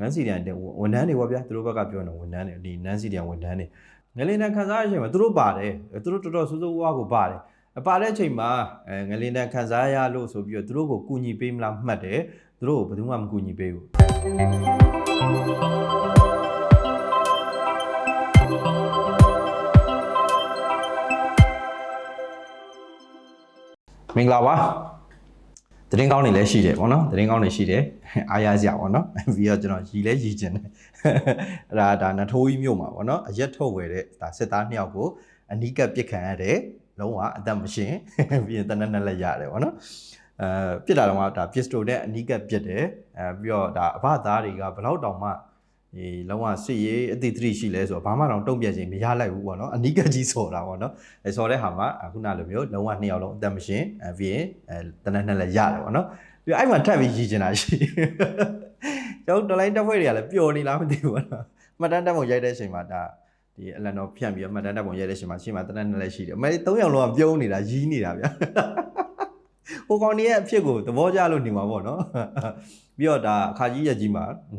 နန်းစီတန်ဝန်ထမ်းတွေပေါ့ဗျာသူတို့ဘက်ကပြောနေဝန်ထမ်းတွေဒီနန်းစီတန်ဝန်ထမ်းတွေငလင်တန်ခန်းစားရချိန်မှာသူတို့ပါတယ်သူတို့တော်တော်စိုးစိုးဝါးကိုပါတယ်အပါတဲ့အချိန်မှာအဲငလင်တန်ခန်းစားရလို့ဆိုပြီးတော့သူတို့ကိုကူညီပေးမလားမှတ်တယ်သူတို့ကိုဘယ်သူမှမကူညီပေးဘူးမင်္ဂလာပါ သတင်းကောင်းတွေလည်းရှိတယ်ပေါ့နော်သတင်းကောင်းတွေရှိတယ်အားရစရာပေါ့နော်ပြီးတော့ကျွန်တော်ရီလဲရီကျင်တယ်အဲ့ဒါဒါနထိုးကြီးမြို့မှာပေါ့နော်အရက်ထုတ်ဝယ်တဲ့ဒါစစ်သားနှစ်ယောက်ကိုအနီးကပ်ပစ်ခံရတယ်လုံးဝအသက်မရှင်ပြီးရင်တနက်နဲ့လည်းရတယ်ပေါ့နော်အဲပြစ်တာတော့ကဒါပစ္စတိုနဲ့အနီးကပ်ပစ်တယ်အဲပြီးတော့ဒါအဘသားတွေကဘလောက်တောင်မှ ဒီလုံးဝစစ်ရေးအသည့်သတိရှိလဲဆိုတော့ဘာမှတော့တုံ့ပြန်ခြင်းမရလိုက်ဘူးပေါ့နော်အနီးကပ်ကြီးဆော်တာပေါ့နော်အဲဆော်တဲ့ဟာမှာအခုနလိုမျိုးလုံးဝနှစ်ယောက်လုံးအသက်မရှင်အဲပြီးရင်အဲတနက်နဲ့လည်းရတယ်ပေါ့နော်ပြီးတော့အဲ့မှာထပ်ပြီးရည်ကျင်တာရှိကျွန်တော်ဒလိုင်းတက်ဖွဲ့တွေကလည်းပျော်နေလားမသိဘူးပေါ့နော်မှတ်တမ်းတက်ပုံရိုက်တဲ့အချိန်မှာဒါဒီအလန်တော်ဖြန့်ပြီးတော့မှတ်တမ်းတက်ပုံရိုက်တဲ့အချိန်မှာရှေ့မှာတနက်နဲ့လည်းရှိတယ်အမေ၃ယောက်လုံးကပြုံးနေတာရီးနေတာဗျာ ဟိုကောင်ကြီးရဲ့အဖြစ်ကိုသဘောကျလို့နေမှာပေါ့နော်ပြီးတော့ဒါအခါကြီးရက်ကြီးမှာခု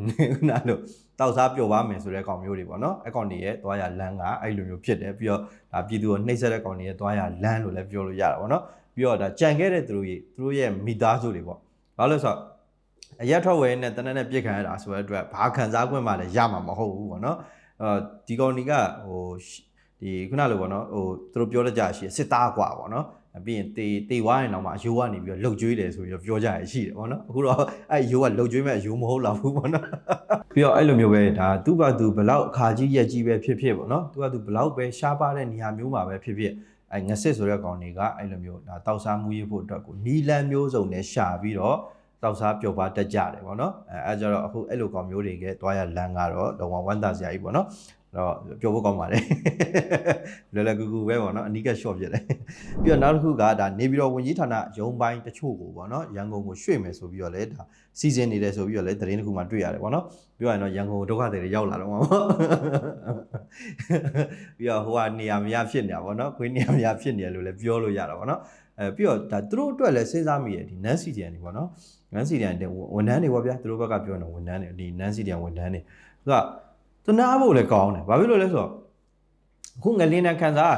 နလိုတောက်စားပျော်ပါမယ်ဆိုတဲ့ကောင်မျိုးတွေပေါ့နော်အကောင်တွေရဲ့သွားရလမ်းကအဲ့လိုမျိုးဖြစ်တယ်ပြီးတော့ဒါပြည်သူကိုနှိပ်စက်တဲ့ကောင်တွေရဲ့သွားရလမ်းလို့လည်းပြောလို့ရတာပေါ့နော်ပြီးတော့ဒါကြံခဲ့တဲ့သူတို့ရဲ့သူတို့ရဲ့မိသားစုတွေပေါ့ဘာလို့လဲဆိုတော့အရက်ထွက်ဝဲနဲ့တနက်နဲ့ပြစ်ခံရတာဆိုတဲ့အတွက်ဘာခံစား권မှလည်းရမှာမဟုတ်ဘူးပေါ့နော်အဲဒီကောင်တွေကဟိုဒီခုနလိုပေါ့နော်ဟိုသူတို့ပြောတကြရှိစစ်သားกว่าပေါ့နော် ပြီးရင်တေတေဝါရင်တော့မှအယိုးကနေပြီးတော့လှုပ်ကြွေးတယ်ဆိုပြီးတော့ပြောကြရရှိတယ်ပေါ့နော်အခုတော့အဲ့အယိုးကလှုပ်ကြွေးမဲ့အယိုးမဟုတ်တော့ဘူးပေါ့နော်ပြီးတော့အဲ့လိုမျိုးပဲဒါသူ့ဘာသူဘလောက်အခါကြီးရက်ကြီးပဲဖြစ်ဖြစ်ပေါ့နော်သူကသူဘလောက်ပဲရှားပါတဲ့နေရာမျိုးမှာပဲဖြစ်ဖြစ်အဲ့ငစစ်ဆိုတဲ့ကောင်တွေကအဲ့လိုမျိုးဒါတောက်စားမှုရဖို့အတွက်ကိုနီလန်မျိုးစုံနဲ့ရှာပြီးတော့တောက်စားပျော်ပါတက်ကြတယ်ပေါ့နော်အဲအဲကြတော့အခုအဲ့လိုကောင်မျိုးတွေကတွားရလန်ကတော့လုံးဝဝမ်းသာစရာကြီးပေါ့နော် တော့ပြောဖို့ကောင်းပါတယ်လွယ်လွယ်ကူကူပဲပေါ့နော်အနီးက short ဖြစ်တယ်ပြီးတော့နောက်တစ်ခုကဒါနေပြည်တော်ဝန်ကြီးဌာနရုံးပိုင်းတချို့ကိုပေါ့နော်ရန်ကုန်ကိုရွှေ့မယ်ဆိုပြီးတော့လဲဒါစီစဉ်နေတယ်ဆိုပြီးတော့လဲသတင်းတစ်ခုမှတွေ့ရတယ်ပေါ့နော်ပြောရရင်တော့ရန်ကုန်ဒုက္ခတွေရောက်လာတော့မှာပေါ့ပြီးတော့ဟိုကနေရာမရဖြစ်နေတာပေါ့နော်ခွေးနေရာမရဖြစ်နေတယ်လို့လည်းပြောလို့ရတာပေါ့နော်အဲပြီးတော့ဒါသူတို့အတွက်လည်းစဉ်းစားမိရဲ့ဒီနန်းစီဂျန်တွေပေါ့နော်နန်းစီဂျန်တွေဝန်ထမ်းတွေပေါ့ဗျာသူတို့ဘက်ကပြောနေဝန်ထမ်းတွေဒီနန်းစီဂျန်ဝန်ထမ်းတွေသူက သနာဖို့လည်းကောင်းတယ်ဘာဖြစ်လို့လဲဆိုတော့အခုငလင်းနဲ့ခံစား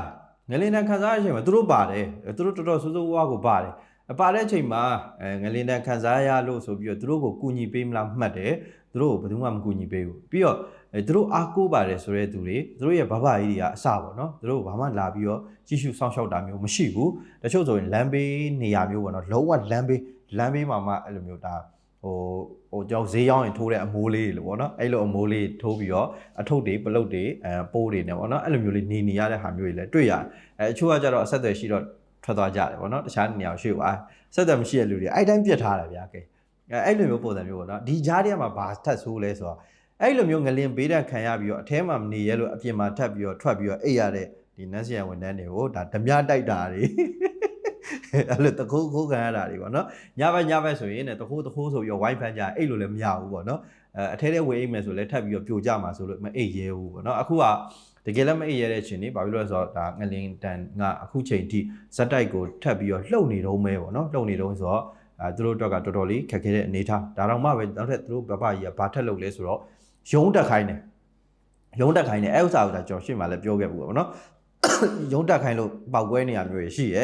ငလင်းနဲ့ခံစားရချိန်မှာသူတို့ပါတယ်သူတို့တော်တော်စိုးစိုးဝါးကိုပါတယ်အပါတဲ့အချိန်မှာအဲငလင်းနဲ့ခံစားရလို့ဆိုပြီးတော့သူတို့ကိုကူညီပေးမလားမှတ်တယ်သူတို့ကိုဘယ်သူမှမကူညီပေးဘူးပြီးတော့အဲသူတို့အားကိုးပါတယ်ဆိုတဲ့သူတွေသူတို့ရဲ့ဘဘကြီးတွေကအစပေါ့နော်သူတို့ဘာမှလာပြီးတော့ကြီးစုစောင့်ရှောက်တာမျိုးမရှိဘူးတချို့ဆိုရင်လမ်းဘေးနေရာမျိုးပေါ့နော်လုံးဝလမ်းဘေးလမ်းဘေးမှာမှအဲ့လိုမျိုးဒါ ဟိုဟိုကြောက်ဈေးရောက်ရင်ထိုးတဲ့အမိုးလေးတွေလို့ပေါ့နော်အဲ့လိုအမိုးလေးထိုးပြီးတော့အထုပ်တွေပလုတ်တွေအဲပိုးတွေနဲ့ပေါ့နော်အဲ့လိုမျိုးလေးနေနေရတဲ့ဟာမျိုးတွေလည်းတွေ့ရတယ်အဲအချို့ကကြတော့အဆက်အသွယ်ရှိတော့ထွက်သွားကြတယ်ပေါ့နော်တခြားနေရာရွှေ့သွားဆက်သွယ်မရှိတဲ့လူတွေအဲ့တိုင်းပြတ်ထားတယ်ဗျာကဲအဲအဲ့လိုမျိုးပုံစံမျိုးပေါ့နော်ဒီကြားထဲမှာဘာထက်ဆိုးလဲဆိုတော့အဲ့လိုမျိုးငလင်ပေးတဲ့ခံရပြီးတော့အထဲမှာမနေရလို့အပြင်မှာထပ်ပြီးတော့ထွက်ပြီးတော့အိတ်ရတဲ့ဒီနတ်ဆီယံဝန်ထမ်းတွေကိုဒါဓမြတိုက်တာတွေ အဲ့လိုတခိုးခိုးခံရတာတွေပေါ့နော်ညဘက်ညဘက်ဆိုရင်ねတခိုးတခိုးဆိုပြီးတော့ wifi ကြအဲ့လိုလည်းမရဘူးပေါ့နော်အဲအထဲထဲဝေးအိတ်မယ်ဆိုလည်းထပ်ပြီးတော့ပြိုကျမှာဆိုလို့မအိတ်ရဲဘူးပေါ့နော်အခုကတကယ်လည်းမအိပ်ရတဲ့အချိန်នេះဘာဖြစ်လို့လဲဆိုတော့ဒါငလင်တန်ကအခုချိန်ထိဇက်တိုက်ကိုထပ်ပြီးတော့လှုပ်နေတော့မဲပေါ့နော်လှုပ်နေတော့ဆိုတော့အဲသူတို့အတွက်ကတော်တော်လေးခက်ခဲတဲ့အနေအထားဒါတော့မှပဲနောက်ထပ်သူတို့ဘဘကြီးကဘာထက်လုပ်လဲဆိုတော့ရုံးတက်ခိုင်းတယ်ရုံးတက်ခိုင်းတယ်အဲဥစ္စာကိုဒါကျွန်တော်ရှင်းမှလည်းပြောခဲ့ဘူးပေါ့နော်ရုံးတက်ခိုင်းလို့ပောက်ကွဲနေရမျိုးရှိရဲ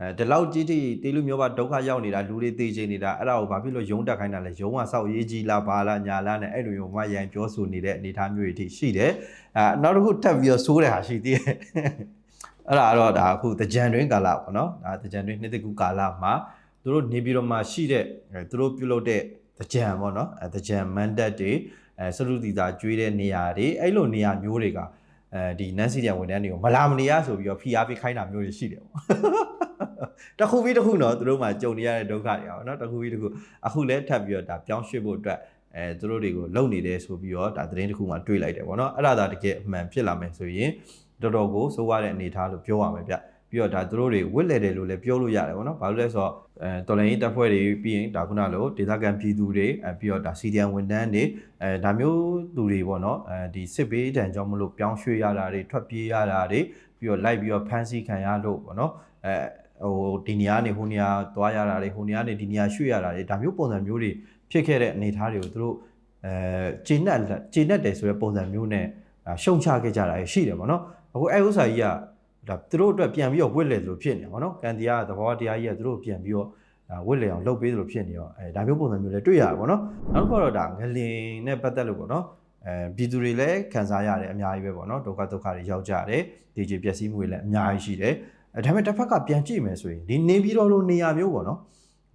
အဲဒီလောက်ကြီးတိတေးလူမျိုးပါဒုက္ခရောက်နေတာလူတွေသိချင်နေတာအဲ့ဒါကိုဘာဖြစ်လို့ရုံးတက်ခိုင်းတာလဲရုံးကစောက်ရေးကြီးလားဘာလားညာလားနဲ့အဲ့လိုမျိုးမှရန်ပြောဆိုနေတဲ့အနေအထားမျိုးတွေရှိတယ်အဲနောက်တစ်ခုထပ်ပြီးတော့စိုးတဲ့ဟာရှိသေးတယ်အဲ့ဒါကတော့ဒါအခုတကြံတွင်းကာလပေါ့နော်ဒါတကြံတွင်းနှစ်တကူကာလမှာသူတို့နေပြည်တော်မှာရှိတဲ့သူတို့ပြုလုပ်တဲ့တကြံပေါ့နော်အဲတကြံမန်တက်တွေအဲစရုတီသာကျွေးတဲ့နေရာတွေအဲ့လိုနေရာမျိုးတွေကအဲဒီနန်းစီရန်ဝန်ထမ်းတွေကိုမလာမနေရဆိုပြီးတော့ဖိအားပေးခိုင်းတာမျိုးတွေရှိတယ်ပေါ့ တစ်ခုပြီးတစ်ခုတော့သူတို့မှကြုံနေရတဲ့ဒုက္ခတွေအောင်နော်တစ်ခုပြီးတစ်ခုအခုလည်းထပ်ပြီးတော့ဒါပြောင်းရွှေ့ဖို့အတွက်အဲသူတို့တွေကိုလုံနေတယ်ဆိုပြီးတော့ဒါသတင်းတစ်ခုမှတွေးလိုက်တယ်ပေါ့နော်အဲ့ဒါသာတကယ်အမှန်ဖြစ်လာမယ်ဆိုရင်တော်တော်ကိုစိုးရတဲ့အနေအထားလို့ပြောရမယ်ဗျပြီးတော့ဒါသူတို့တွေဝစ်လေတယ်လို့လည်းပြောလို့ရတယ်ပေါ့နော်ဘာလို့လဲဆိုတော့အဲတော်လိုင်းရေးတပ်ဖွဲ့တွေပြီးရင်ဒါခုနလိုဒေသခံပြည်သူတွေအဲပြီးတော့ဒါစီဒီအန်ဝန်တန်းတွေအဲဒါမျိုးသူတွေပေါ့နော်အဲဒီစစ်ဘေးတံကြောင့်မလို့ပြောင်းရွှေ့ရတာတွေထွက်ပြေးရတာတွေပြီးတော့လိုက်ပြီးတော့ဖမ်းဆီးခံရလို့ပေါ့နော်အဲ ဟိုဒီနေရာနေဟိုနေရာသွားရတာတွေဟိုနေရာနေဒီနေရာရွှေ့ရတာတွေဒါမျိုးပုံစံမျိုးတွေဖြစ်ခဲ့တဲ့အနေအထားတွေကိုသူတို့အဲဂျင်းနဲ့ဂျင်းနဲ့တယ်ဆိုတဲ့ပုံစံမျိုးနဲ့ရှုံချခဲ့ကြတာရှိတယ်ပေါ့နော်အခုအဲဥစ္စာကြီးကဒါသူတို့အတွက်ပြန်ပြီးတော့ဝစ်လေသလိုဖြစ်နေပါတော့ကန်တီယာသဘောတရားကြီးကသူတို့ပြန်ပြီးတော့ဝစ်လေအောင်လုပ်ပေးသလိုဖြစ်နေတော့အဲဒါမျိုးပုံစံမျိုးလည်းတွေ့ရပါပေါ့နော်နောက်တစ်ခါတော့ဒါငလင်နဲ့ပတ်သက်လို့ပေါ့နော်အဲပြည်သူတွေလည်းခံစားရတယ်အများကြီးပဲပေါ့နော်ဒုက္ခဒုက္ခတွေရောက်ကြတယ်ဒီကြီးပျက်စီးမှုတွေလည်းအများကြီးရှိတယ်အဲ ဒါပေမဲ့တစ်ဖက်ကပြန်ကြည့်မယ်ဆိုရင်ဒီနေပြည်တော်လိုနေရာမျိုးပေါ့နော်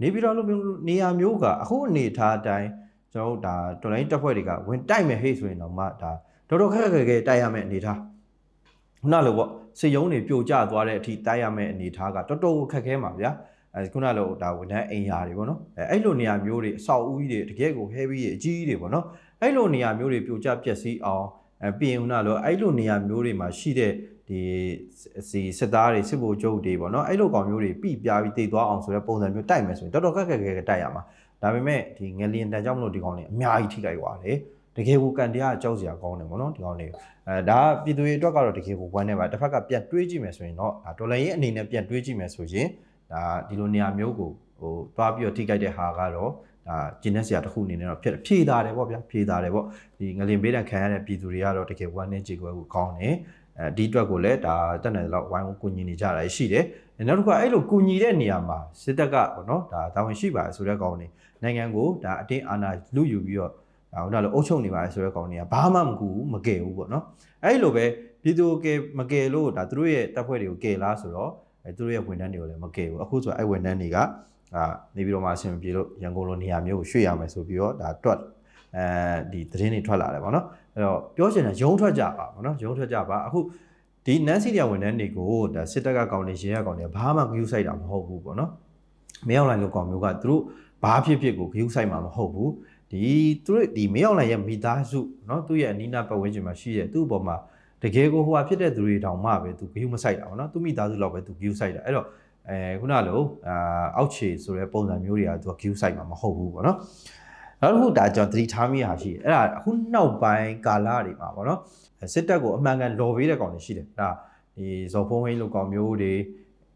နေပြည်တော်လိုနေရာမျိုးကအခုအနေထားအတိုင်းကျွန်တော်တို့ဒါတော်လိုင်းတပ်ဖွဲ့တွေကဝင်တိုက်မယ်ဟေ့ဆိုရင်တော့မှဒါတော်တော်ခက်ခက်ခဲခဲတိုက်ရမယ်အနေထားခုနလိုပေါ့စေယုံတွေပြိုကျသွားတဲ့အထိတိုက်ရမယ်အနေထားကတော်တော်ခက်ခဲမှာဗျာအဲခုနလိုဒါဝန်ထမ်းအိမ်ယာတွေပေါ့နော်အဲအဲ့လိုနေရာမျိုးတွေအဆောက်အဦကြီးတွေတကယ်ကို heavy တွေအကြီးကြီးတွေပေါ့နော်အဲ့လိုနေရာမျိုးတွေပြိုကျပျက်စီးအောင်အဲပြင်ခုနလိုအဲ့လိုနေရာမျိုးတွေမှာရှိတဲ့ ဒီစီစစ်သားတွေစစ်ဗိုလ်ချုပ်တွေပေါ့နော်အဲ့လိုကောင်မျိုးတွေပြပြပြီးတည်သွားအောင်ဆိုတဲ့ပုံစံမျိုးတိုက်မယ်ဆိုရင်တော်တော်ခက်ခက်ခဲခဲတိုက်ရမှာဒါပေမဲ့ဒီငလျင်တန်ကြောင့်မလို့ဒီကောင်တွေအများကြီးထိခိုက်သွားတယ်တကယ်ကိုကန်တရားကြောက်စရာကောင်းတယ်ပေါ့နော်ဒီကောင်တွေအဲဒါပြည်သူတွေအတွက်ကတော့တကယ်ကိုဝမ်းနေပါတစ်ဖက်ကပြန်တွေးကြည့်မယ်ဆိုရင်တော့ဒါဒေါ်လာရဲ့အနေနဲ့ပြန်တွေးကြည့်မယ်ဆိုရင်ဒါဒီလိုနေရာမျိုးကိုဟိုသွားပြီးတော့ထိခိုက်တဲ့ဟာကတော့ဒါဂျင်းနက်ဆရာတစ်ခုအနေနဲ့တော့ဖြစ်ဖြေတာတယ်ပေါ့ဗျာဖြေတာတယ်ပေါ့ဒီငလင်ပေးတဲ့ခံရတဲ့ပြည်သူတွေကတော့တကယ်ဝမ်းနေကြေကွယ်ကိုကောင်းတယ် အဲဒီအတွက်ကိုလည်းဒါတက်နေတော့ဝိုင်းဝန်းကူညီနေကြတာရှိတယ်နောက်တစ်ခုကအဲ့လိုကူညီတဲ့နေရာမှာစစ်တပ်ကပေါ့နော်ဒါတာဝန်ရှိပါတယ်ဆိုတဲ့ကောင်နေနိုင်ငံကိုဒါအတင်းအာဏာလူယူပြီးတော့ဒါဟိုတော့အုပ်ချုပ်နေပါတယ်ဆိုတဲ့ကောင်တွေကဘာမှမကူဘူးမကယ်ဘူးပေါ့နော်အဲ့လိုပဲပြည်သူကယ်မကယ်လို့ဒါသူတို့ရဲ့တပ်ဖွဲ့တွေကိုကယ်လားဆိုတော့အဲသူတို့ရဲ့ဝန်ထမ်းတွေကိုလည်းမကယ်ဘူးအခုဆိုအဲ့ဝန်ထမ်းတွေကအာနေပြီးတော့မှအဆင်ပြေလို့ရန်ကုန်လိုနေရာမျိုးကိုရွှေ့ရမယ်ဆိုပြီးတော့ဒါတွက်အဲဒီသတင်းတွေထွက်လာတယ်ပေါ့နော် အဲ့တော့ပြောချင်တာရုံးထွက်ကြပါပေါ့နော်ရုံးထွက်ကြပါအခုဒီနန်းစီရဝန်ထမ်းတွေကိုဒါစစ်တပ်ကကောင်းနေရဲကကောင်းနေဘာမှဂရုစိုက်တာမဟုတ်ဘူးပေါ့နော်မရောက်လိုက်လို့ကောင်မျိုးကသူတို့ဘာဖြစ်ဖြစ်ကိုဂရုစိုက်မှာမဟုတ်ဘူးဒီသူတို့ဒီမရောက်လိုက်ရဲ့မိသားစုเนาะသူ့ရဲ့အနီးနားပတ်ဝန်းကျင်မှာရှိတဲ့သူ့အပေါ်မှာတကယ်ကိုဟိုဟာဖြစ်တဲ့သူတွေတောင်မှပဲသူဂရုမစိုက်တာပေါ့နော်သူမိသားစုလောက်ပဲသူဂရုစိုက်တာအဲ့တော့အဲခုနလိုအာအောက်ခြေဆိုတဲ့ပုံစံမျိုးတွေကသူက queue site မှာမဟုတ်ဘူးပေါ့နော် နောက်တစ်ခုဒါကျွန်တော်သတိထားမိတာရှိတယ်အဲ့ဒါအခုနောက်ပိုင်းကာလတွေမှာပေါ့နော်စစ်တပ်ကိုအမှန်ကန်လော်ပေးတဲ့ကောင်တွေရှိတယ်ဒါဒီဇော်ဖုံးဟင်းလိုကောင်မျိုးတွေ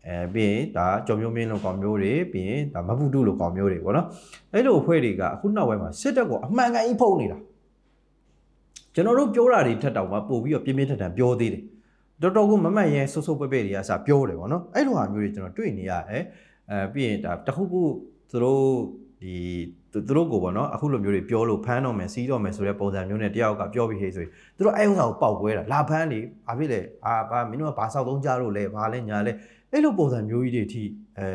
အဲပြီးရင်ဒါကြော်မျိုးမင်းလိုကောင်မျိုးတွေပြီးရင်ဒါမဖူတုလိုကောင်မျိုးတွေပေါ့နော်အဲ့လိုအဖွဲ့တွေကအခုနောက်ပိုင်းမှာစစ်တပ်ကိုအမှန်ကန်ကြီးဖုံးနေတာကျွန်တော်တို့ပြောတာတွေထက်တောင်မှပို့ပြီးတော့ပြင်းပြင်းထန်ထန်ပြောသေးတယ်တော်တော်ကိုမမတ်ရဲဆုပ်ဆုပ်ပဲ့ပဲ့တွေကစပြောတယ်ဗောနော်အဲ့လိုဟာမျိုးတွေကျွန်တော်တွေ့နေရတယ်အဲပြီးရင်ဒါတခုခုသူတို့ ဒီသူတို့ကိုဗောနော်အခုလိုမျိုးတွေပြောလို့ဖမ်းတော့မယ်စီးတော့မယ်ဆိုတဲ့ပုံစံမျိုးနဲ့တယောက်ကပြောပြီးဟေးဆိုရင်သူတို့အဲ့ဥစ္စာကိုပောက်ကွဲတာလာဖမ်းလေဘာဖြစ်လဲအာဘာမင်းတို့ကဘာဆောက်သုံးကြလို့လဲဘာလဲညာလဲအဲ့လိုပုံစံမျိုးကြီးတွေအထိအဲ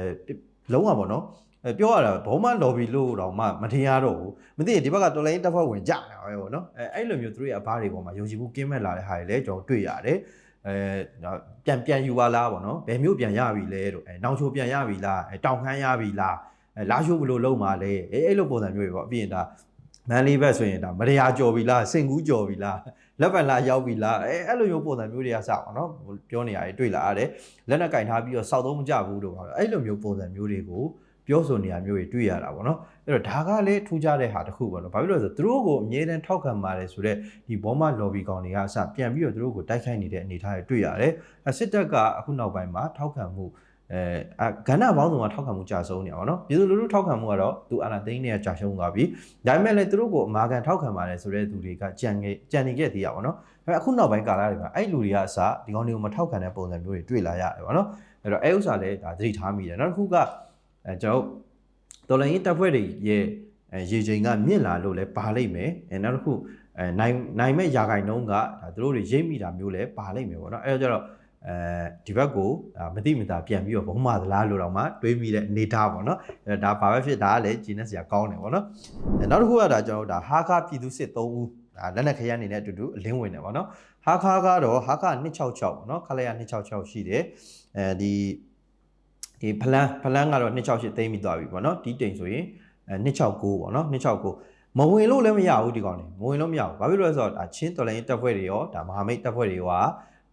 လုံးဝဗောနော်အဲပြောရတာဘောမ lobby လို့တော့မှမထင်ရတော့ဘူးမသိရင်ဒီဘက်ကတော်လိုင်းတက်ဖွဲ့ဝင်ကြတာပဲဗောနော်အဲအဲ့လိုမျိုးသူတို့ရဲ့အဘားတွေပေါ်မှာယုံကြည်မှုကင်းမဲ့လာတဲ့ဟာတွေလည်းကျွန်တော်တွေ့ရတယ်အဲပြန်ပြန်ယူပါလားပေါ့နော်ဘယ်မျိုးပြန်ရပြီလဲတို့အဲနောင်ချိုပြန်ရပြီလားအဲတောင်ခမ်းရပြီလားအဲ လာရှိုးဘယ်လိုလုပ်မှာလဲအဲအဲ့လိုပုံစံမျိုးတွေပေါ့အပြင်ဒါမန်လေးဘက်ဆိုရင်ဒါမရယာကြော်ပြီလားစင်ကူးကြော်ပြီလားလက်ပံလာရောက်ပြီလားအဲအဲ့လိုမျိုးပုံစံမျိုးတွေကစပါနော်ပြောနေရတယ်တွေ့လာရတယ်လက်နဲ့ကင်ထားပြီးတော့စောက်သုံးမကြဘူးတို့ပါအဲ့လိုမျိုးပုံစံမျိုးတွေကိုပြောဆိုနေရမျိုးတွေတွေ့ရတာပေါ့နော်အဲ့တော့ဒါကလည်းထူးခြားတဲ့ဟာတစ်ခုပေါ့နော်ဘာဖြစ်လို့လဲဆိုတော့သူတို့ကိုအမြဲတမ်းထောက်ခံပါတယ်ဆိုတော့ဒီဘောမ lobby ကောင်တွေကအစပြန်ပြီးတော့သူတို့ကိုတိုက်ခိုက်နေတဲ့အနေအထားတွေတွေ့ရတယ်စစ်တပ်ကအခုနောက်ပိုင်းမှာထောက်ခံမှု အဲကဏ္ဍပေါင်းစုံကထောက်ခံမှုကြာဆုံးနေတာပေါ့နော်ပြည်သူလူထုထောက်ခံမှုကတော့သူအာဏာသိမ်းနေတဲ့ကြာဆုံးသွားပြီဒါပေမဲ့လည်းသူတို့ကိုအမာခံထောက်ခံပါတယ်ဆိုတဲ့သူတွေကကြံခဲ့ကြံနေခဲ့သေးရပါတော့ဒါပေမဲ့အခုနောက်ပိုင်းကာလတွေမှာအဲ့လူတွေကအစဒီကောင်တွေကိုမထောက်ခံတဲ့ပုံစံမျိုးတွေတွေ့လာရတယ်ပေါ့နော်အဲ့တော့အဲဥစ္စာလည်းဒါသတိထားမိတယ်နောက်တစ်ခုကအဲကျွန်တော်တော်လိုင်းတပ်ဖွဲ့တွေရဲ့ရေချိန်ကမြင့်လာလို့လည်းပါလိမ့်မယ်အဲနောက်တစ်ခုအဲနိုင်နိုင်မဲ့ယာဂိုင်နှုံးကဒါသူတို့တွေရိပ်မိတာမျိုးလည်းပါလိမ့်မယ်ပေါ့နော်အဲတော့ကျတော့ အဲဒီဘက်ကိုမတိမတာပြန်ပြီးတော့ဘုံမာသလားလို့တော့မှတွေးမိတဲ့အနေထားပေါ့နော်အဲဒါဘာပဲဖြစ်ဒါကလည်းဂျင်းနဲ့စရာကောင်းတယ်ပေါ့နော်အဲနောက်တစ်ခုကဒါကျွန်တော်ဒါဟာခါပြည်သူစစ်3ဦးဒါလက်နက်ခရမ်းအနေနဲ့အတူတူအလင်းဝင်တယ်ပေါ့နော်ဟာခါကတော့ဟာခ266ပေါ့နော်ခလရ266ရှိတယ်အဲဒီဒီဖလန်ဖလန်ကတော့268သိမ်းပြီးသွားပြီပေါ့နော်ဒီတိမ်ဆိုရင်အဲ269ပေါ့နော်269မဝင်လို့လည်းမရဘူးဒီကောင်နေမဝင်လို့မရဘူးဘာဖြစ်လို့လဲဆိုတော့ဒါချင်းတော်လိုင်းတပ်ဖွဲ့တွေရောဒါမဟာမိတ်တပ်ဖွဲ့တွေက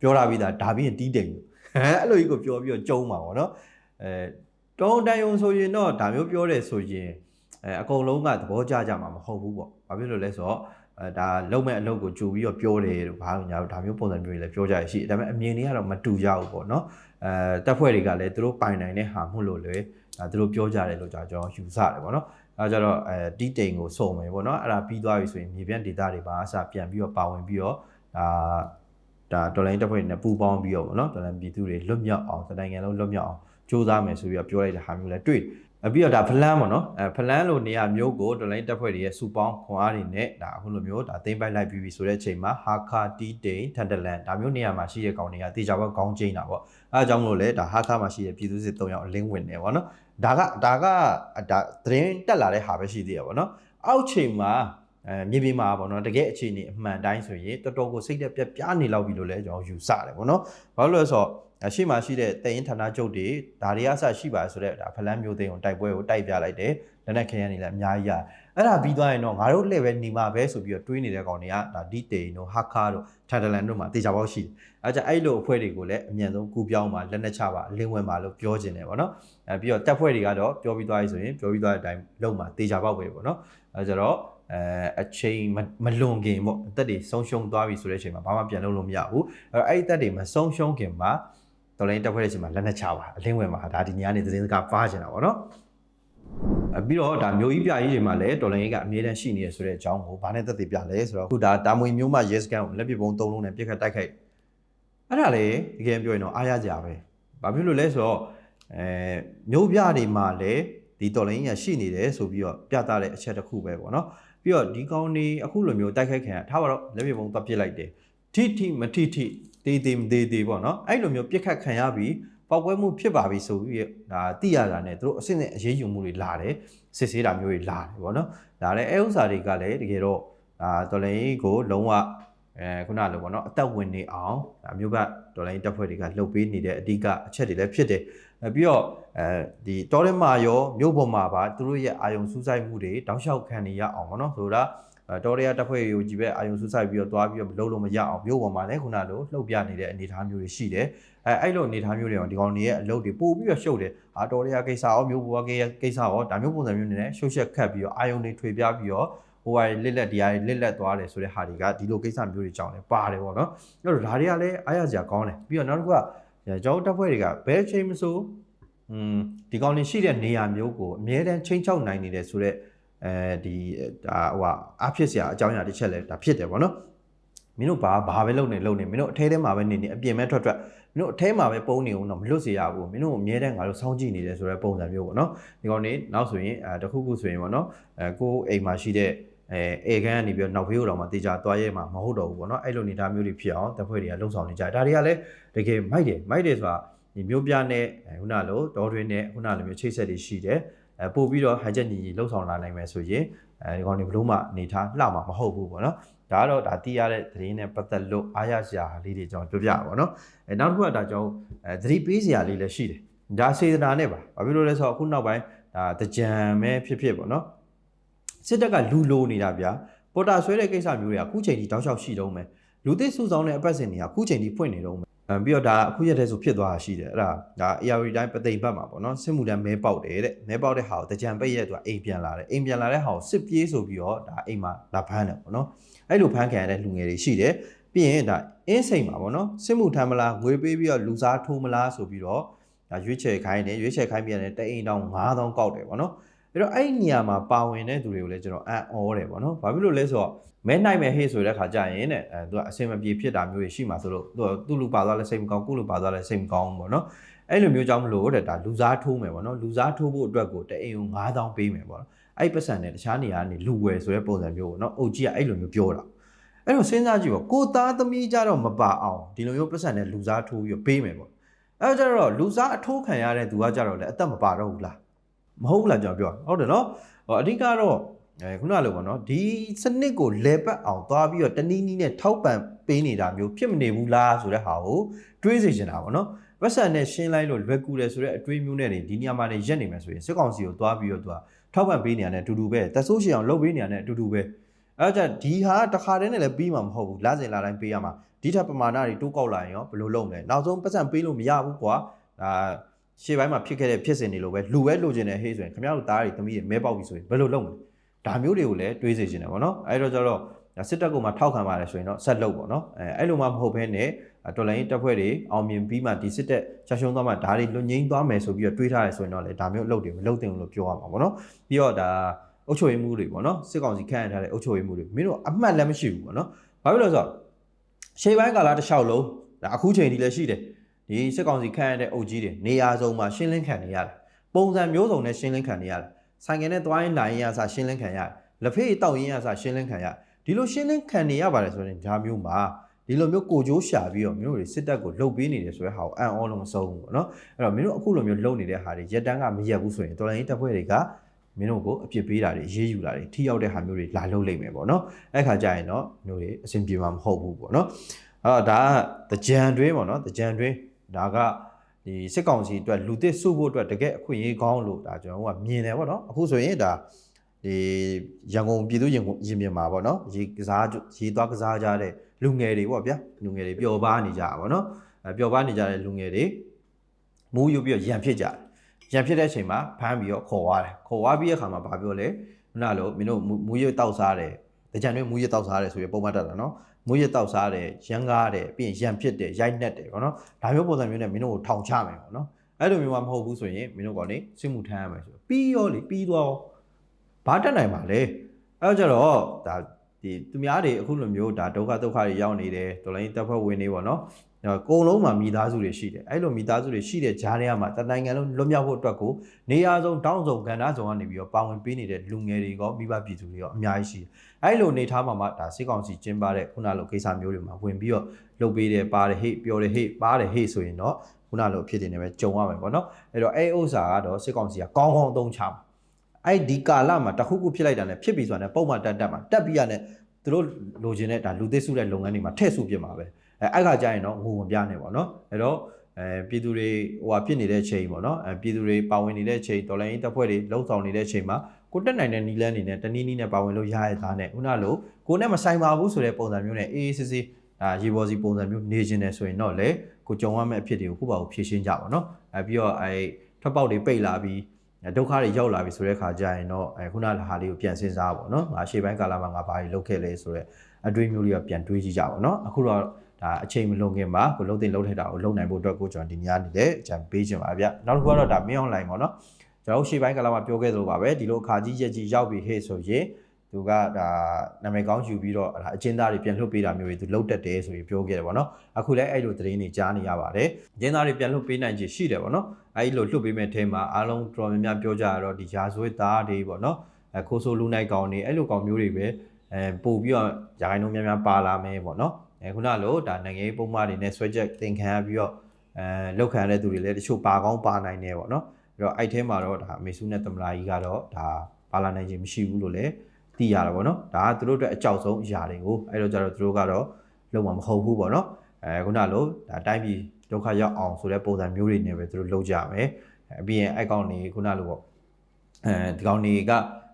ပြောတာပြီးသားဒါပြီးရင်တီးတိမ်အဲ့လိုကြီးကိုပြောပြီးတော့ကျုံးပါပေါ့နော်အဲတုံးတန်ယုံဆိုရင်တော့ဒါမျိုးပြောတယ်ဆိုရင်အဲအကုန်လုံးကသဘောကျကြမှာမဟုတ်ဘူးပေါ့ဘာဖြစ်လို့လဲဆိုတော့အဲဒါလုံးမဲ့အလုပ်ကိုကြိုပြီးတော့ပြောတယ်လို့ဘာလို့ညာဒါမျိုးပုံစံမျိုးတွေလည်းပြောကြရရှိဒါပေမဲ့အမြင်တွေကတော့မတူကြဘူးပေါ့နော်အဲတပ်ဖွဲ့တွေကလည်းသူတို့ပိုင်နိုင်တဲ့ဟာမှုလို့လေဒါသူတို့ပြောကြတယ်လို့ကျွန်တော်ယူဆတယ်ပေါ့နော်အဲအဲကြတော့အဲတီးတိန်ကိုစုံမယ်ပေါ့နော်အဲ့ဒါပြီးသွားပြီဆိုရင်မြေပြန့်ဒေတာတွေပါအစပြန်ပြီးတော့ပါဝင်ပြီးတော့ဒါ ဒါဒေါ်လာတက်ဖွဲ့တွေနဲ့ပူးပေါင်းပြီးတော့ပေါ့နော်ဒေါ်လာပြည်သူတွေလွတ်မြောက်အောင်တိုင်းနိုင်ငံလုံးလွတ်မြောက်အောင်စ조사မယ်ဆိုပြီးတော့ပြောလိုက်တဲ့ဟာမျိုးလည်းတွေ့အပြီးတော့ဒါဖလန်းပေါ့နော်အဲဖလန်းလိုနေရာမျိုးကိုဒေါ်လာတက်ဖွဲ့တွေရဲ့စူပေါင်းခွန်အားတွေနဲ့ဒါအခုလိုမျိုးဒါသိမ့်ပိုက်လိုက်ပြီးပြီဆိုတဲ့အချိန်မှာဟာခါတီတိန်ထန်တလန်ဒါမျိုးနေရာမှာရှိတဲ့ကောင်တွေကတေချာဘက်ကောင်းကျင်းတာပေါ့အဲအကြောင်းလို့လေဒါဟာခါမှာရှိတဲ့ပြည်သူစစ်၃ယောက်အလင်းဝင်နေပေါ့နော်ဒါကဒါကဒါသတင်းတက်လာတဲ့ဟာပဲရှိသေးရပေါ့နော်အောက်ချိန်မှာ အဲမြေပြင်မှာပေါ့နော်တကယ်အခြေအနေအမှန်တိုင်းဆိုရင်တော်တော်ကိုစိတ်သက်ပြပြားနေလောက်ပြီလို့လည်းကျွန်တော်ယူဆတယ်ပေါ့နော်ဘာလို့လဲဆိုတော့အရှိမှရှိတဲ့တရင်ဌာနချုပ်တွေဒါတွေအဆရှိပါဆိုတော့ဒါဖလန်းမျိုးသိန်းကိုတိုက်ပွဲကိုတိုက်ပြလိုက်တယ်လက်နက်ခဲယမ်းတွေလည်းအများကြီးရအဲ့ဒါပြီးသွားရင်တော့ငါတို့လှည့်ပဲနေမှာပဲဆိုပြီးတော့တွေးနေတဲ့ကောင်တွေကဒါဒီတေတို့ဟာခါတို့ထန်တလန်တို့မှာတေချာပေါက်ရှိတယ်အဲ့ကြအဲ့လိုအဖွဲ့တွေကိုလည်းအမြန်ဆုံးကူပြောင်းပါလက်နက်ချပါအလင်းဝင်ပါလို့ပြောခြင်းတယ်ပေါ့နော်အဲပြီးတော့တပ်ဖွဲ့တွေကတော့ပြောပြီးသွားပြီဆိုရင်ပြောပြီးသွားတဲ့အတိုင်းလုံမှာတေချာပေါက်ပဲပေါ့နော်အဲကြတော့ အဲအချိန်မလွန်ခင်ပေါ့အသက်တွေဆုံးရှုံးသွားပြီဆိုတဲ့အချိန်မှာဘာမှပြန်လုပ်လို့မရဘူးအဲ့တော့အဲ့ဒီအသက်တွေမဆုံးရှုံးခင်မှာတော်လိုင်းတက်ဖွဲ့တဲ့အချိန်မှာလက်နက်ချပါအလင်းဝင်ပါဒါဒီညနေသတင်းစကားပါချင်တာပေါ့နော်အပြီးတော့ဒါမျိုးကြီးပြကြီးတွေမှာလည်းတော်လိုင်းကအမြဲတမ်းရှိနေရဆိုတဲ့အကြောင်းကိုဘာနဲ့သက်သေပြလဲဆိုတော့အခုဒါတာမွေမျိုးမှ yes can ကိုလက်ပစ်ပုံးသုံးလုံးနဲ့ပြစ်ခတ်တိုက်ခိုက်အဲ့ဒါလေတကယ်ပြောရင်တော့အားရကြပဲဘာဖြစ်လို့လဲဆိုတော့အဲမျိုးပြတွေမှာလည်းဒီတော်လိုင်းကရှိနေတယ်ဆိုပြီးတော့ပြသတဲ့အချက်တစ်ခုပဲပေါ့နော် ပြီးတော့ဒီကောင်းနေအခုလိုမျိုးတိုက်ခိုက်ခံရထားပါတော့လက်ပစ်ပုံးသွားပစ်လိုက်တယ်ထိထိမထိထိတေးသေးမသေးသေးပေါ့နော်အဲ့လိုမျိုးပြစ်ခတ်ခံရပြီးပောက်ကွဲမှုဖြစ်ပါပြီဆိုပြီးဒါသိရတာနဲ့သူတို့အစစ်နဲ့အရေးယူမှုတွေလာတယ်စစ်ဆေးတာမျိုးတွေလာတယ်ပေါ့နော်ဒါလည်းအဲဥစ္စာတွေကလည်းတကယ်တော့ဒါတော်လိုင်းကိုလုံးဝ အဲခုနလိုပေါ့နော်အသက်ဝင်နေအောင်ဒါမျိုးကဒေါ်လာတက်ဖွဲ့တွေကလှုပ်ပေးနေတဲ့အဓိကအချက်တွေလည်းဖြစ်တယ်အဲပြီးတော့အဲဒီတော်ရဲမာရောမြို့ပေါ်မှာပါသူတို့ရဲ့အာယုံစူးစိုက်မှုတွေတောက်လျှောက်ခံနေရအောင်ပေါ့နော်ဆိုတာတော်ရဲတက်ဖွဲ့တွေကိုကြည့်ပဲအာယုံစူးစိုက်ပြီးတော့သွားပြီးတော့မလုပ်လို့မရအောင်မြို့ပေါ်မှာလည်းခုနလိုလှုပ်ပြနေတဲ့အနေအထားမျိုးတွေရှိတယ်အဲအဲ့လိုအနေအထားမျိုးတွေရောဒီကောင်တွေရဲ့အလုပ်တွေပို့ပြီးတော့ရှုပ်တယ်အာတော်ရဲကိစ္စရောမြို့ပေါ်ကိစ္စရောဒါမျိုးပုံစံမျိုးနေနဲ့ရှုပ်ရှက်ခတ်ပြီးတော့အာယုံတွေထွေပြပြီးတော့ ဟိုဟာလစ်လက်တရားတွေလစ်လက်သွားတယ်ဆိုတဲ့ဟာတွေကဒီလိုကိစ္စမျိုးတွေကြောင့်လည်းပါတယ်ပေါ့နော်အဲ့တော့ဒါတွေကလည်းအားရစရာကောင်းတယ်ပြီးတော့နောက်တစ်ခုကကျောင်းတပ်ဖွဲ့တွေကဘယ်ချိန်မဆိုอืมဒီကောင်တွေရှိတဲ့နေရာမျိုးကိုအမြဲတမ်းချိန်ချောက်နိုင်နေတယ်ဆိုတော့အဲဒီဒါဟိုဟာအားဖြစ်စရာအကြောင်းအရာတစ်ချက်လည်းဒါဖြစ်တယ်ပေါ့နော်မင်းတို့ဘာဘာပဲလုပ်နေလုပ်နေမင်းတို့အထဲထဲမှာပဲနေနေအပြင်မဲ့ထွက်ထွက်မင်းတို့အထဲမှာပဲပုံနေအောင်တော့မလွတ်စေရဘူးမင်းတို့အမြဲတမ်းငါတို့စောင့်ကြည့်နေတယ်ဆိုတဲ့ပုံစံမျိုးပေါ့နော်ဒီကောင်နေနောက်ဆိုရင်အဲတခုခုဆိုရင်ပေါ့နော်အဲကိုယ်အိမ်မှာရှိတဲ့ အဲအေခန်းကနေပြီးတော့နောက်ဖေးကိုတော့မှတေချာသွားရဲမှာမဟုတ်တော့ဘူးပေါ့နော်အဲ့လိုနေတာမျိုးတွေဖြစ်အောင်တပ်ဖွဲ့တွေကလှုံ့ဆော်နေကြတယ်ဒါတွေကလည်းတကယ်မိုက်တယ်မိုက်တယ်ဆိုတာဒီမျိုးပြနဲ့ခုနလိုဒေါ်တွင်နဲ့ခုနလိုမျိုးချိတ်ဆက်တွေရှိတယ်အဲပို့ပြီးတော့ဟန်ချက်ညီညီလှုံ့ဆော်လာနိုင်မယ်ဆိုရင်အဲဒီကောင်တွေဘလို့မှနေထားလှမှာမဟုတ်ဘူးပေါ့နော်ဒါကတော့ဒါသိရတဲ့သတင်းနဲ့ပတ်သက်လို့အားရစရာလေးတွေကျွန်တော်ပြောပြပါတော့။အဲနောက်တစ်ခုကဒါကျွန်တော်အဲသတိပေးစရာလေးလည်းရှိတယ်။ဒါစေတနာနဲ့ပါ။ဘာဖြစ်လို့လဲဆိုတော့အခုနောက်ပိုင်းဒါတကြံပဲဖြစ်ဖြစ်ပေါ့နော်။ စစ်တပ်ကလူလိုနေတာဗျာ။ပေါ်တာဆွဲတဲ့ကိစ္စမျိုးတွေကအခုချိန်ထိတောက်လျှောက်ရှိတုံးမယ်။လူသစ်စုဆောင်တဲ့အပတ်စဉ်တွေကအခုချိန်ထိဖွင့်နေတုံးမယ်။အဲပြီးတော့ဒါအခုရက်တည်းဆိုဖြစ်သွားတာရှိတယ်အဲ့ဒါဒါ ARD တိုင်းပသိမ်ဘတ်မှာပေါ့နော်စစ်မှုတန်းမဲပေါက်တယ်တဲ့မဲပေါက်တဲ့ဟာကိုတကြံပိတ်ရက်သူကအိမ်ပြန်လာတယ်အိမ်ပြန်လာတဲ့ဟာကိုစစ်ပြေးဆိုပြီးတော့ဒါအိမ်မှာလာဖမ်းတယ်ပေါ့နော်အဲ့လိုဖမ်းခံရတဲ့လူငယ်တွေရှိတယ်ပြီးရင်ဒါအင်းစိန်မှာပေါ့နော်စစ်မှုထမ်းမလားငွေပေးပြီးတော့လူစားထိုးမလားဆိုပြီးတော့ဒါရွေးချယ်ခိုင်းတယ်ရွေးချယ်ခိုင်းပြန်တယ်တအိမ်တောင်9000ကောက်တယ်ပေါ့နော် အဲ့တော့အဲ့ဒီနေရာမှာပါဝင်တဲ့သူတွေကိုလည်းကျွန်တော်အံ့ဩတယ်ပေါ့နော်ဘာဖြစ်လို့လဲဆိုတော့မဲနိုင်မဲ့ဟေးဆိုတဲ့ခါကျရင်တဲ့အဲသူကအစင်မပြေဖြစ်တာမျိုးတွေရှိမှာဆိုလို့သူသူ့လူပါသွားလဲစိတ်မကောင်းကိုလူပါသွားလဲစိတ်မကောင်းဘူးပေါ့နော်အဲ့လိုမျိုးကြောင့်မလို့တဲ့ဒါလူစားထိုးမယ်ပေါ့နော်လူစားထိုးဖို့အတွက်ကိုတအိမ်ကို9000ပေးမယ်ပေါ့နော်အဲ့ပတ်စံနဲ့တခြားနေရာကနေလူဝယ်ဆိုတဲ့ပုံစံမျိုးပေါ့နော်အုတ်ကြီးကအဲ့လိုမျိုးပြောတာအဲ့တော့စဉ်းစားကြည့်ပေါ့ကိုသားသမီးကြတော့မပါအောင်ဒီလိုမျိုးပတ်စံနဲ့လူစားထိုးပြီးပေးမယ်ပေါ့အဲ့တော့ကျတော့လူစားအထိုးခံရတဲ့သူကကြတော့လေအသက်မပါတော့ဘူးလား မဟုတ်ဘူးလားကျွန်တော်ပြောဟုတ်တယ်နော်ဟောအဓိကတော့အဲခုနလိုပေါ့နော်ဒီစနစ်ကိုလဲပတ်အောင်သွားပြီးတော့တနည်းနည်းနဲ့ထောက်ပံ့ပေးနေတာမျိုးဖြစ်မနေဘူးလားဆိုတဲ့ဟာကိုတွေးစေချင်တာပေါ့နော်ပတ်စံနဲ့ရှင်းလိုက်လို့လွယ်ကူတယ်ဆိုတဲ့အတွေးမျိုးနဲ့ဒီနေရာမှာနေရက်နေမယ်ဆိုရင်စစ်ကောင်စီကိုသွားပြီးတော့သူကထောက်ပံ့ပေးနေရတယ်အတူတူပဲတဆိုးရှည်အောင်လုပ်ပေးနေရတယ်အတူတူပဲအဲကြဒီဟာတခါတည်းနဲ့လည်းပြီးမှာမဟုတ်ဘူးလစဉ်လာတိုင်းပေးရမှာဒီထက်ပမာဏတွေတိုးကောက်လာရင်ရောဘယ်လိုလုပ်မလဲနောက်ဆုံးပတ်စံပေးလို့မရဘူးကွာဒါ ရှေ့ပိုင်းမှာဖြစ်ခဲ့တဲ့ဖြစ်စဉ်တွေလိုပဲလူပဲလိုချင်တယ်ဟေးဆိုရင်ခင်ဗျားတို့သားတွေသမီးတွေမဲပေါက်ပြီဆိုရင်ဘယ်လိုလုပ်မလဲဒါမျိုးတွေကိုလည်းတွေးစေချင်တယ်ဗောနော်အဲ့တော့ကျတော့ဒါစစ်တပ်ကမှထောက်ခံပါတယ်ဆိုရင်တော့ဆက်လုပ်ပေါ့နော်အဲအဲ့လိုမှမဟုတ်ဘဲနဲ့တော်လိုင်းတပ်ဖွဲ့တွေအောင်မြင်ပြီးမှဒီစစ်တပ်ချက်ရှုံးသွားမှဒါတွေလွတ်ငင်းသွားမယ်ဆိုပြီးတော့တွေးထားရဆိုရင်တော့လေဒါမျိုးအလုပ်တွေမလုပ်သင့်ဘူးလို့ပြောရမှာပေါ့နော်ပြီးတော့ဒါအုပ်ချုပ်ရေးမှုတွေပေါ့နော်စစ်ကောင်စီခန့်ထားတဲ့အုပ်ချုပ်ရေးမှုတွေမင်းတို့အမှတ်လည်းမရှိဘူးပေါ့နော်ဘာဖြစ်လို့လဲဆိုတော့ရှေးပိုင်းကာလတစ်လျှောက်လုံးဒါအခုချိန်ဒီလည်းရှိတယ် ဒီစစ်ကောင်စီခန့်ရတဲ့အုပ်ကြီးတွေနေရာစုံမှာရှင်းလင်းခံနေရတယ်ပုံစံမျိုးစုံနဲ့ရှင်းလင်းခံနေရတယ်ဆိုင်ကယ်နဲ့သွားရင်လာရင်ရစရှင်းလင်းခံရတယ်လက်ဖေးတောက်ရင်ရစရှင်းလင်းခံရတယ်ဒီလိုရှင်းလင်းခံနေရပါတယ်ဆိုရင်ဒါမျိုးမှာဒီလိုမျိုးကိုကြိုးရှာပြီးတော့မင်းတို့တွေစစ်တပ်ကိုလှုပ်ပေးနေတယ်ဆိုတဲ့ဟာကိုအံ့ဩလို့မဆုံးဘူးပေါ့နော်အဲ့တော့မင်းတို့အခုလိုမျိုးလှုပ်နေတဲ့ဟာတွေရက်တန်းကမရက်ဘူးဆိုရင်တော်လိုင်းတပ်ဖွဲ့တွေကမင်းတို့ကိုအပြစ်ပေးတာတွေရေးယူတာတွေထိရောက်တဲ့ဟာမျိုးတွေလာလုပ်လိမ့်မယ်ပေါ့နော်အဲ့ခါကျရင်တော့မျိုးတွေအဆင်ပြေမှာမဟုတ်ဘူးပေါ့နော်အဲ့တော့ဒါကတကြံတွင်းပေါ့နော်တကြံတွင်း ဒါကဒီစစ်ကောင်စီအတွက်လူသစ်စုဖို့အတွက်တကယ်အခွင့်အရေးကောင်းလို့ဒါကျွန်တော်တို့ကမြင်တယ်ပေါ့နော်အခုဆိုရင်ဒါဒီရန်ကုန်ပြည်သူရင်ရင်ပြင်မှာပေါ့နော်ရေကစားရေသွားကစားကြတဲ့လူငယ်တွေပေါ့ဗျာလူငယ်တွေပျော်ပါနေကြတာပေါ့နော်အဲပျော်ပါနေကြတဲ့လူငယ်တွေမူးယူပြီးတော့ရန်ဖြစ်ကြတယ်ရန်ဖြစ်တဲ့အချိန်မှာဖမ်းပြီးတော့ခေါ်သွားတယ်ခေါ်သွားပြီးတဲ့အခါမှာဘာပြောလဲခုနလိုမင်းတို့မူးယူတောက်စားတယ်တကြံတွေမူးယူတောက်စားတယ်ဆိုပြီးပုံမှန်တက်တာနော် မူးယူတောက်စားတယ်ရန်ကားတယ်ပြီးရင်ရန်ဖြစ်တယ်ရိုက်နှက်တယ်ပေါ့နော်ဒါမျိုးပုံစံမျိုးနဲ့မင်းတို့ကိုထောင်ချမယ်ပေါ့နော်အဲ့လိုမျိုးမှမဟုတ်ဘူးဆိုရင်မင်းတို့ကနေစစ်မှုထမ်းရမယ်ဆိုပြီးရောလေပြီးတော့ဘာတက်နိုင်ပါလဲအဲ့တော့ကျတော့ဒါဒီသူများတွေအခုလိုမျိုးဒါဒုက္ခဒုက္ခတွေရောက်နေတယ်ဒေါ်လာရင်းတပ်ဖွဲ့ဝင်တွေပေါ့နော် အကုန်လုံးမှာမိသားစုတွေရှိတယ်အဲ့လိုမိသားစုတွေရှိတဲ့ဂျားတွေကမှတနိုင်ငံလုံးလွတ်မြောက်ဖို့အတွက်ကိုနေရာစုံတောင်းစုံကဏ္ဍစုံကနေပြီးတော့ပါဝင်ပေးနေတဲ့လူငယ်တွေကောမိဘပြည်သူတွေရောအများကြီးရှိတယ်အဲ့လိုနေထားမှာမှဒါစစ်ကောင်စီကျင်းပတဲ့ခုနလိုကိစ္စမျိုးတွေမှာဝင်ပြီးတော့လုပ်ပေးတယ်ပါတယ်ဟေ့ပြောတယ်ဟေ့ပါတယ်ဟေ့ဆိုရင်တော့ခုနလိုဖြစ်နေတယ်ပဲကြုံရမယ်ပေါ့နော်အဲ့တော့အဲ့ဥစ္စာကတော့စစ်ကောင်စီကကောင်းကောင်းအသုံးချမှာအဲ့ဒီကာလမှာတခုခုဖြစ်လိုက်တာနဲ့ဖြစ်ပြီးဆိုတာနဲ့ပုံမှန်တက်တက်မှာတက်ပြီးရတဲ့သူတို့လိုချင်တဲ့ဒါလူသစ်စုတဲ့လုပ်ငန်းတွေမှာထည့်စုပြမှာပဲ အဲအဲ့ခါကျရင်တော့ငိုမပြနဲ့ပေါ့နော်အဲ့တော့အဲပြည်သူတွေဟိုဟာဖြစ်နေတဲ့ချိန်ပေါ့နော်အဲပြည်သူတွေပါဝင်နေတဲ့ချိန်ဒေါ်လာရင်းတပ်ဖွဲ့တွေလှုပ်ဆောင်နေတဲ့ချိန်မှာကိုတက်နိုင်တဲ့နီလန်းအနေနဲ့တနည်းနည်းနဲ့ပါဝင်လို့ရရသားနဲ့ခုနလိုကိုနဲ့မဆိုင်ပါဘူးဆိုတဲ့ပုံစံမျိုးနဲ့အေးအေးဆေးဆေးအာရေပေါ်စီပုံစံမျိုးနေခြင်းတယ်ဆိုရင်တော့လေကိုကြုံရမယ့်အဖြစ်တွေကိုခုပါကိုဖြည့်ရှင်းကြပါတော့အဲပြီးတော့အဲထွက်ပေါက်တွေပိတ်လာပြီးဒုက္ခတွေရောက်လာပြီဆိုတဲ့ခါကျရင်တော့အဲခုနဟာလေးကိုပြန်စဉ်းစားပါတော့ငါရှေ့ပိုင်းကာလမှာငါဘာတွေလုပ်ခဲ့လဲဆိုတော့အတွေးမျိုးလေးကပြန်တွေးကြည့်ကြပါတော့အခုတော့ ဒါအချိန်မလွန်ခင်မှာကိုလုံးတင်လုံးထိုက်တာကိုလုံးနိုင်ဖို့အတွက်ကိုကျွန်တော်ဒီနေ့ကနေလည်းအကြံပေးခြင်းပါဗျနောက်တစ်ခုကတော့ဒါမင်းအွန်လိုင်းပေါ့နော်ကျွန်တော်ရှေ့ပိုင်းကာလမှာပြောခဲ့သလိုပါပဲဒီလိုအခါကြီးရက်ကြီးရောက်ပြီဟဲ့ဆိုရင်သူကဒါနာမည်ကောင်းယူပြီးတော့ဒါအကျဉ်းသားတွေပြန်လွှတ်ပေးတာမျိုးတွေသူလုတ်တက်တယ်ဆိုပြီးပြောခဲ့တယ်ပေါ့နော်အခုလည်းအဲ့လိုသတင်းတွေကြားနေရပါတယ်အကျဉ်းသားတွေပြန်လွှတ်ပေးနိုင်ခြင်းရှိတယ်ပေါ့နော်အဲ့လိုလွှတ်ပေးမဲ့အဲမှာအားလုံးတော်များများပြောကြရတော့ဒီရာဇဝတ်သားတွေပေါ့နော်အဲခိုးဆိုးလူနိုင်ကောင်တွေအဲ့လိုကောင်မျိုးတွေပဲအဲပို့ပြီးတော့ယာခိုင်နှုန်းများများပါလာမယ်ပေါ့နော် အဲခုနလိုဒါနိုင်ငံရေးပုံမှန်တွေနဲ့ဆွဲချက်တင်ခံရပြီးတော့အဲလောက်ခံရတဲ့သူတွေလည်းတချို့ပါကောင်းပါနိုင်တယ်ပေါ့နော်အဲ့တော့အဲ့ထဲမှာတော့ဒါမေဆုနဲ့တမလာကြီးကတော့ဒါပါလာနိုင်ခြင်းမရှိဘူးလို့လည်းသိရတာပေါ့နော်ဒါကသူတို့အတွက်အကြောက်ဆုံးအရာတွေကိုအဲ့တော့ကျတော့သူတို့ကတော့လုံးဝမဟုတ်ဘူးပေါ့နော်အဲခုနလိုဒါတိုင်းပြည်ဒုက္ခရောက်အောင်ဆိုတဲ့ပုံစံမျိုးတွေနဲ့ပဲသူတို့လုပ်ကြမယ်အဲပြီးရင်အဲ့ကောင်နေခုနလိုပေါ့အဲဒီကောင်နေက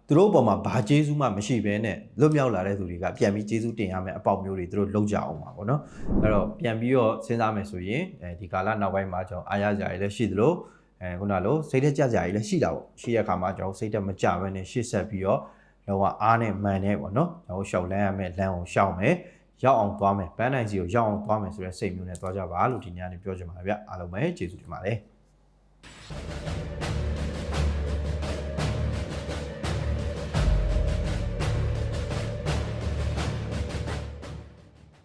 သူတို့အပေါ်မှာဘာကျေးဇူးမှမရှိဘဲနဲ့လွတ်မြောက်လာတဲ့သူတွေကပြန်ပြီးကျေးဇူးတင်ရမယ်အပေါက်မျိုးတွေသူတို့လုပ်ကြအောင်ပါပေါ့နော်အဲ့တော့ပြန်ပြီးတော့စဉ်းစားမယ်ဆိုရင်အဲဒီကာလနောက်ပိုင်းမှာကျွန်တော်အားရကြရလည်းရှိသလိုအဲခုနလိုစိတ်သက်ကြကြရလည်းရှိတာပေါ့ရှိတဲ့အခါမှာကျွန်တော်စိတ်သက်မကြဘဲနဲ့ရှေ့ဆက်ပြီးတော့တော့အားနဲ့မှန်နဲ့ပေါ့နော်ကျွန်တော်ရှောက်လန်းရမယ်လမ်းကိုရှောက်မယ်ရောက်အောင်သွားမယ်ပန်းနိုင်စီကိုရောက်အောင်သွားမယ်ဆိုတဲ့စိတ်မျိုးနဲ့သွားကြပါလို့ဒီညနေပြောချင်ပါတယ်ဗျအားလုံးပဲကျေးဇူးတင်ပါတယ်